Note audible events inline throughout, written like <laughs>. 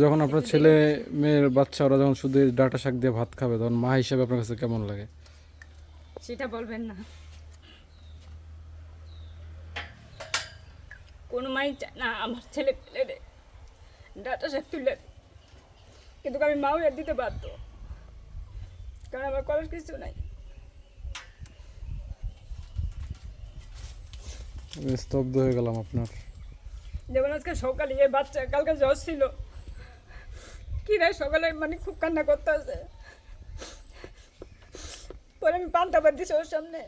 যখন আপনার ছেলে মেয়ের বাচ্চা ওরা যখন শুধু ডাটা শাক দিয়ে ভাত খাবে তখন মা হিসেবে আপনার কাছে কেমন লাগে? সেটা বলবেন না। কোনো মাই চায় না আমার ছেলে পেলে ডাটা শাক তুলে কিন্তু আমি মাও এর দিতে বাধ্য। কারণ আমার করার কিছু নাই। স্তব্ধ হয়ে গেলাম আপনার। যেমন আজকে সকালে এই বাচ্চা কালকে জ্বর ছিল। কি রে সকালে মানে খুব কান্না করতে আছে পরে আমি পান্তা বাদ দিছি ওর সামনে।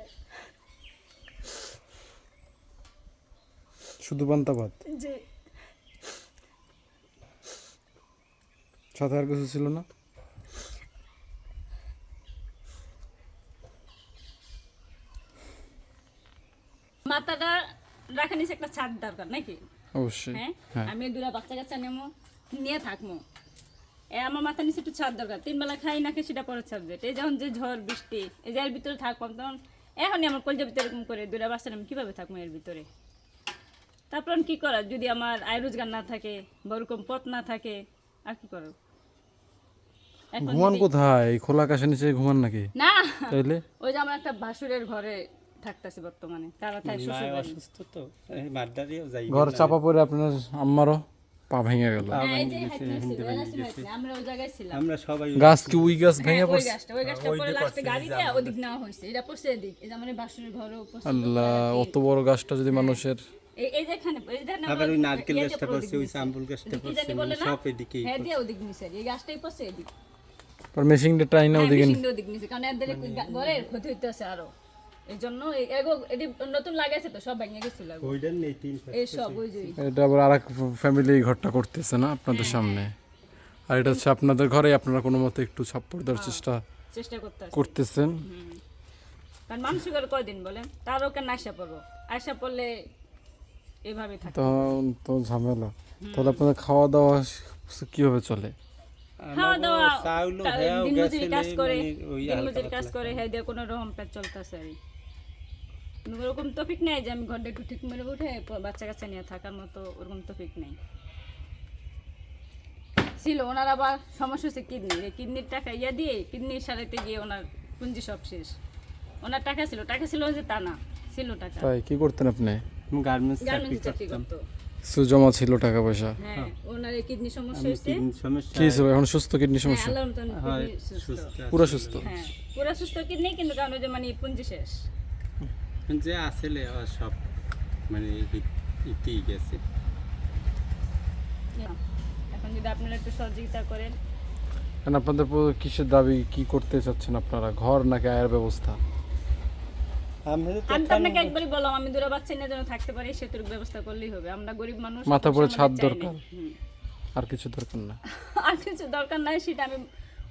শুধু পান্তা ভাত? জি। সাথে আর কিছু ছিল না? মাথাটা রাখা নিছে একটা ছাদ দরকার নাকি? অবশ্যই। হ্যাঁ? হ্যাঁ। আমি দুরা বাচ্চা কাচ্চা নেব নিয়ে থাকব। এ আমার মাথা নিচে একটু ছাদ দরকার। তিন বেলা খাই নাকি সেটা পরের সাবজেক্ট এই যখন যে ঝড় বৃষ্টি এই যে এর ভিতরে থাকবাম তখন এখনই আমার কলজার ভিতরে এরকম করে দুরা বাচ্চা আমি কীভাবে থাকব এর ভিতরে? তারপর আমি কী করার? যদি আমার আয় রোজগার না থাকে বা ওরকম পথ না থাকে আর কি করার? এখন ঘুমান কোথায়? খোলা আকাশের নিচে ঘুমান নাকি? না! তাইলে? ওই যে আমার একটা ভাসুরের ঘরে থাকতেছে বর্তমানে। তারা থাকে শ্বশুর অসুস্থ তো। এই মারদারিও যাই। ঘর চাপা পড়ে আপনার আম্মারও? পা ভেঙে গেল। হ্যাঁ, এই যে হাইটে আসছে, ওই গাছে। হাইটে, আমরা ওই জায়গায় ছিলাম। আমরা সবাই গাছ কি উই গাছ ভেঙে হ্যাঁ, পড়ছে। এদিক আল্লাহ অত বড় গাছটা যদি মানুষের যেখানে আবার ওই নারকেল গাছটা পড়ছে ওই। গাছটা পড়ছে সব হ্যাঁ দিয়ে ওদিক এই গাছটাই পড়ছে এদিক। পর মেশিনটা টাইনা হ্যাঁ, ওদিকে ওদিক নিচে কারণ এদের ঘরের ক্ষতি হইতেছে আরও। এই জন্য এই- এগো এটি নতুন লাগাইছে তো সব ভেঙে গেছিল এগো। নেই তিন এই সব ওই যে এটা আবার আর এক ফ্যামিলি ঘরটা করতেছে না আপনাদের সামনে? আর এটা হচ্ছে আপনাদের ঘরে আপনারা কোনো মতে একটু ছাপ্পড় দেওয়ার চেষ্টা চেষ্টা করতেছেন? কারণ মানুষ করে কয়দিন বলেন তারও কেন আশা পড়ব? আশা পড়লে এভাবে থাকে। তো ঝামেলা। তাহলে আপনাদের খাওয়া দাওয়া কীভাবে চলে? খাওয়া দাওয়া কাজ করে ওই দিনমজুরি কাজ করে হ্যাঁ দিয়ে কোনো রকম পেট চলতেছে। আর ওরকম টপিক নেই যে আমি ঘরটা একটু ঠিক মেরে উঠে বাচ্চা কাচ্চা নিয়ে থাকার মতো ওরকম টপিক নেই। ছিল ওনার আবার সমস্যা হচ্ছে কিডনি এই কিডনির টাকা ইয়া দিয়ে কিডনির সারাতে গিয়ে ওনার পুঁজি সব শেষ। ওনার টাকা ছিল টাকা ছিল যে তা না ছিল টাকা। তাই কি করতেন আপনি? গার্মেন্টস চাকরি গার্মেন্টস চাকরি করতাম। করতো। কিছু ছিল টাকা পয়সা? হ্যাঁ ওনার কিডনি সমস্যা হয়েছে। কি ছিল এখন সুস্থ কিডনি হ্যাঁ সমস্যা? হয়। পুরো সুস্থ? হ্যাঁ পুরো সুস্থ কিডনি কিন্তু কারণ যে মানে পুঁজি শেষ। যে আসলে সব মানে ই- ইতেই গেছে। এখন যদি আপনারা একটু সহযোগিতা করেন। কারণ আপনাদের কিসের দাবি কি করতে চাচ্ছেন আপনারা? ঘর নাকি আয়ের ব্যবস্থা? আমি তো আপনাকে একবারই বললাম আমি দুটো বাচ্চা নিয়ে যেন থাকতে পারি সেতুর ব্যবস্থা করলেই হবে। আমরা গরিব মানুষ মাথা উপরে ছাদ দরকার। না। আর কিছু দরকার না। <laughs> আর কিছু দরকার নাই সেটা আমি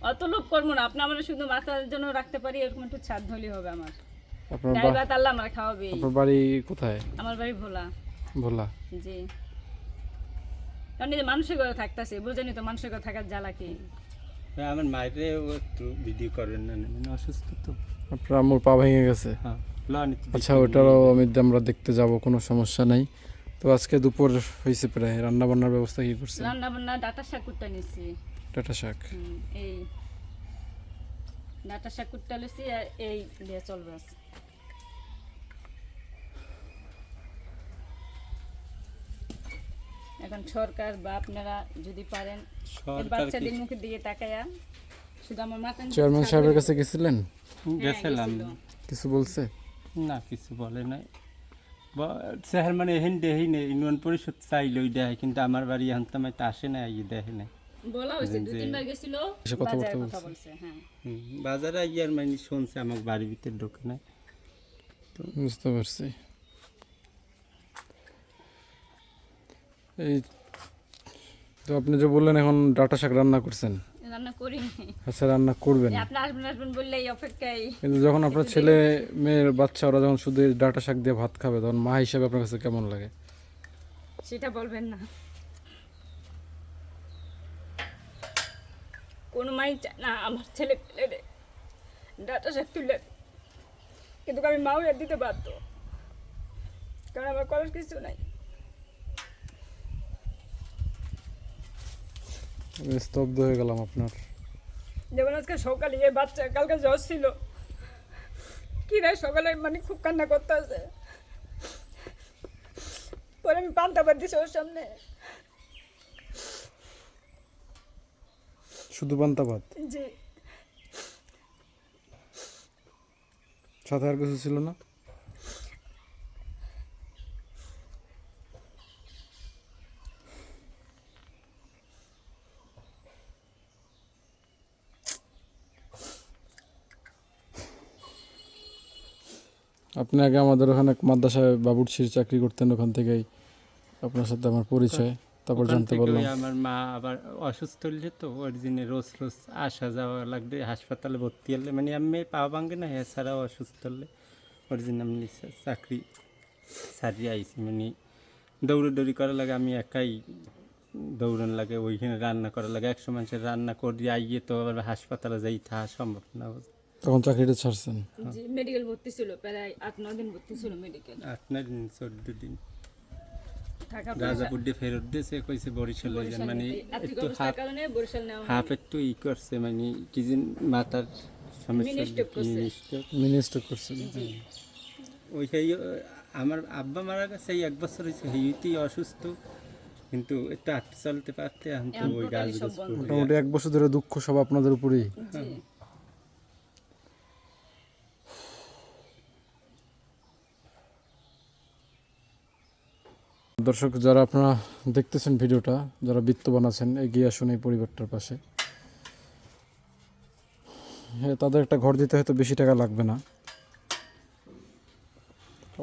অত লোক করব না। আপনি আমরা শুধু মাথার জন্য রাখতে পারি এরকম একটু ছাদ ধরলেই হবে আমার। আপনার আল্লাহ আমার খাওয়াবে আপনার বাড়ি কোথায়? আমার বাড়ি ভোলা। ভোলা। জি। কারণ এই যে মানুষের ঘরে থাকতেছে বুঝেনি তো মানুষের ঘরে থাকার জ্বালা কি? আমার মায়ের একটু ভিডিও করেন না মানে অসুস্থ তো। আপনার আম্মুর পা ভেঙে গেছে? হ্যাঁ আচ্ছা ওটারও আমি আমরা দেখতে যাব কোনো সমস্যা নাই। তো আজকে দুপুর হয়েছে প্রায় রান্না বান্নার ব্যবস্থা কি করছে? রান্না বান্না ডাটা শাক কুটটা নিচ্ছি ডাটা শাক? এই। ডাটা শাক কুটটা আর এই দিয়ে চলবে আজ। এখন সরকার বা আপনারা যদি পারেন বাচ্চাদের মুখের দিকে তাকায়া শুধু আমার মাথা চেয়ারম্যান সাহেবের কাছে গেছিলেন? হ্যাঁ, গেছিলাম। গেছিল। কিছু বলছে? না কিছু বলে নাই। শহর মানে এহেন দেহি নেই ইউনিয়ন পরিষদ চাইল ওই দেয় কিন্তু আমার বাড়ি এখন তো আমার আসে না এই দেখে নাই। বলা হয়েছে দু তিনবার গেছিল কথা বাজারে বলতে কথা বলছে। হ্যাঁ। হুম, বাজারে ইয়ার মানে শুনছে আমার বাড়ির ভিতরে ঢোকে না বুঝতে পারছি। এই তো আপনি যে বললেন এখন ডাটা শাক রান্না করছেন। রান্না করি আচ্ছা রান্না করবেন। আপনি আসবেন আসবেন বললে এই অপেক্ষায়। কিন্তু যখন আপনার ছেলে মেয়ের বাচ্চা ওরা যখন শুধু ডাটা শাক দিয়ে ভাত খাবে তখন মা হিসেবে আপনার কাছে কেমন লাগে? সেটা বলবেন না। কোনো মাই না আমার ছেলে পেলে ডাটা শাক তুলে কিন্তু আমি মাও এর দিতে বাধ্য। কারণ আমার করার কিছু নাই। আমি স্তব্ধ হয়ে গেলাম আপনার। যেমন আজকে সকালে এই বাচ্চা কালকে জ্বর ছিল। কি রে সকালে মানে খুব কান্না করতে আছে পরে আমি পান্তা বাদ দিছি ওর সামনে। শুধু পান্তা ভাত? জি। সাথে আর কিছু ছিল না? আপনি আগে আমাদের ওখানে মাদ্রাসায় বাবুরচির চাকরি করতেন ওখান থেকেই। আপনার সাথে আমার পরিচয় তারপর জানতে পারলাম। আমার মা আবার অসুস্থ হলে তো ওর জন্য রোজ রোজ আসা যাওয়া লাগবে হাসপাতালে ভর্তি হলে। মানে আমি পা ভাঙে না এছাড়াও অসুস্থ হলে ওর জন্য আমি চাকরি সারিয়ে আইছি। মানে দৌড়াদৌড়ি করা লাগে আমি একাই দৌড়ান লাগে ওইখানে রান্না করা লাগে। একশো মানুষের রান্না করে আইয়ে তো আবার হাসপাতালে যাই থাকা সম্ভব না তখন চাকরিটা ছাড়ছেন। মেডিকেল ভর্তি ছিল প্রায় আট ন দিন ভর্তি ছিল মেডিকেল আপনার দিন চোদ্দ দিন। দিয়ে ফেরত দিয়েছে কইছে বরিশালে যান। মানে একটু হাফ হাফ একটু ই করছে মানে কি যে মাথার সমস্যা করছে। মিনিস্টার করছেন ওই সেই আমার আব্বা মারা গেছে এই এক বছর হয়েছে হেইতেই অসুস্থ কিন্তু একটু হাঁটতে চলতে পারতে এখন তো ওই গাছ মোটামুটি এক বছর ধরে দুঃখ সব আপনাদের উপরেই। দর্শক, যারা আপনারা দেখতেছেন ভিডিওটা, যারা বিত্তবান আছেন, এগিয়ে আসুন এই পরিবারটার পাশে। হ্যাঁ তাদের একটা ঘর দিতে হয়তো বেশি টাকা লাগবে না।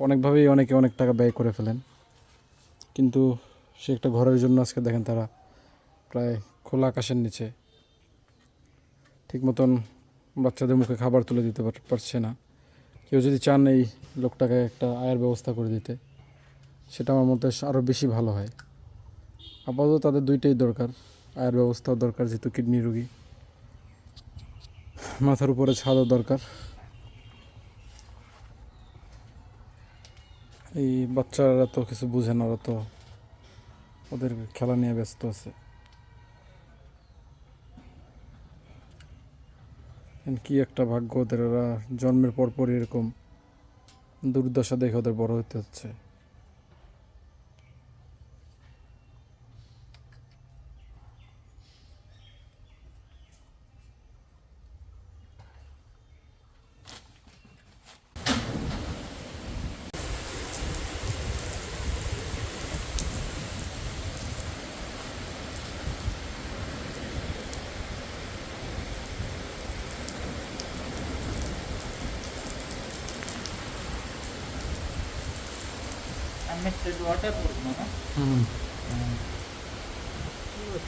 অনেকভাবেই অনেকে অনেক টাকা ব্যয় করে ফেলেন। কিন্তু সে একটা ঘরের জন্য আজকে দেখেন তারা প্রায় খোলা আকাশের নিচে। ঠিক মতন বাচ্চাদের মুখে খাবার তুলে দিতে পারছে না। কেউ যদি চান এই লোকটাকে একটা আয়ের ব্যবস্থা করে দিতে। সেটা আমার মতে আরও বেশি ভালো হয়। আপাতত তাদের দুইটাই দরকার। আয়ের ব্যবস্থাও দরকার, যেহেতু কিডনি রোগী। মাথার উপরে ছাদও দরকার। এই বাচ্চারা তো কিছু বুঝে না, ওরা তো ওদের খেলা নিয়ে ব্যস্ত আছে। কি একটা ভাগ্য ওদের, ওরা জন্মের পরপরই এরকম দুর্দশা দেখে ওদের বড় হতে হচ্ছে।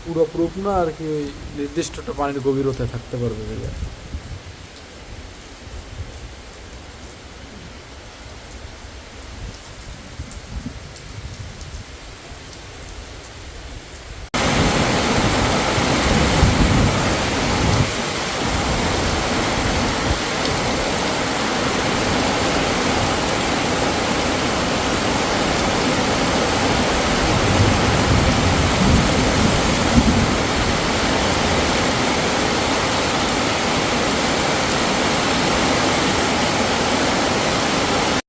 পুরো প্রুফ না আর কি ওই নির্দিষ্ট পানির গভীরতায় থাকতে পারবে